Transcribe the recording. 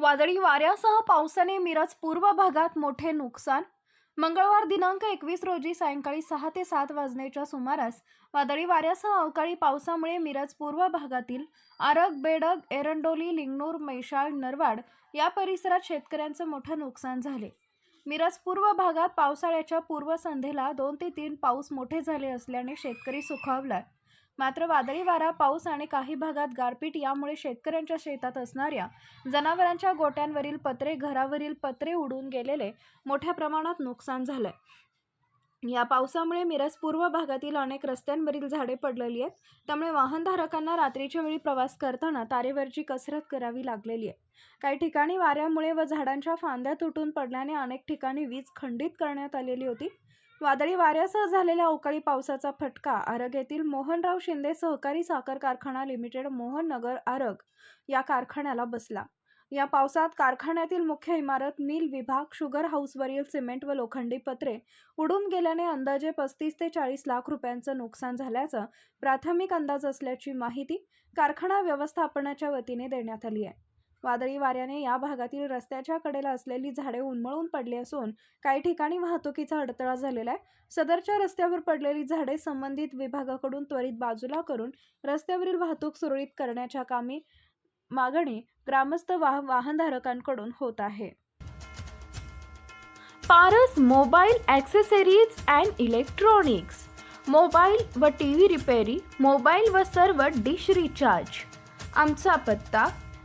वादळी वाऱ्यासह पावसाने मिरज पूर्व भागात मोठे नुकसान. मंगळवार दिनांक एकवीस रोजी सायंकाळी सहा ते सात वाजण्याच्या सुमारास वादळी वाऱ्यासह अवकाळी पावसामुळे मिरज पूर्व भागातील आरग बेडग एरंडोली लिंगणूर मैशाळ नरवाड या परिसरात शेतकऱ्यांचं मोठं नुकसान झाले. मिरज पूर्व भागात पावसाळ्याच्या पूर्वसंध्येला दोन ते तीन पाऊस मोठे झाले असल्याने शेतकरी सुखावलाय मात्र वादळी वारा पाऊस आणि काही भागात गारपीट यामुळे शेतकऱ्यांच्या शेतात असणाऱ्या जनावरांच्या गोट्यांवरील पत्रे घरावरील पत्रे उडून गेलेले मोठ्या प्रमाणात नुकसान झालंय. या पावसामुळे मिरज पूर्व भागातील अनेक रस्त्यांवरील झाडे पडलेली आहेत. त्यामुळे वाहनधारकांना रात्रीच्या वेळी प्रवास करताना तारेवरची कसरत करावी लागलेली आहे. काही ठिकाणी वाऱ्यामुळे व झाडांच्या फांद्या तुटून पडल्याने अनेक ठिकाणी वीज खंडित करण्यात आलेली होती. वादळी वाऱ्यासह झालेल्या अवकाळी पावसाचा फटका आरग येथील मोहनराव शिंदे सहकारी साखर कारखाना लिमिटेड मोहन नगर आरग या कारखान्याला बसला. या पावसात कारखान्यातील मुख्य इमारत मिल विभाग शुगर हाऊसवरील सिमेंट व लोखंडी पत्रे उडून गेल्याने अंदाजे पस्तीस ते चाळीस लाख रुपयांचं नुकसान झाल्याचं प्राथमिक अंदाज असल्याची माहिती कारखाना व्यवस्थापनाच्या वतीने देण्यात आली आहे. वादळी वाऱ्याने या भागातील रस्त्याच्या कडेला असलेली झाडे उन्मळून पडली असून काही ठिकाणी वाहतुकीचा अडथळा झालेला आहे. सदरच्या रस्त्यावर पडलेली झाडे संबंधित विभागाकडून त्वरित बाजूला करून रस्त्यावरील वाहतूक सुरळीत करण्याच्या कामी मागणी ग्रामस्थ वाह वाहनधारकांकडून होत आहे. Paras mobile accessories and electronics. Mobile व टी व्ही रिपेरी मोबाईल व सर्व डिश रिचार्ज. आमचा पत्ता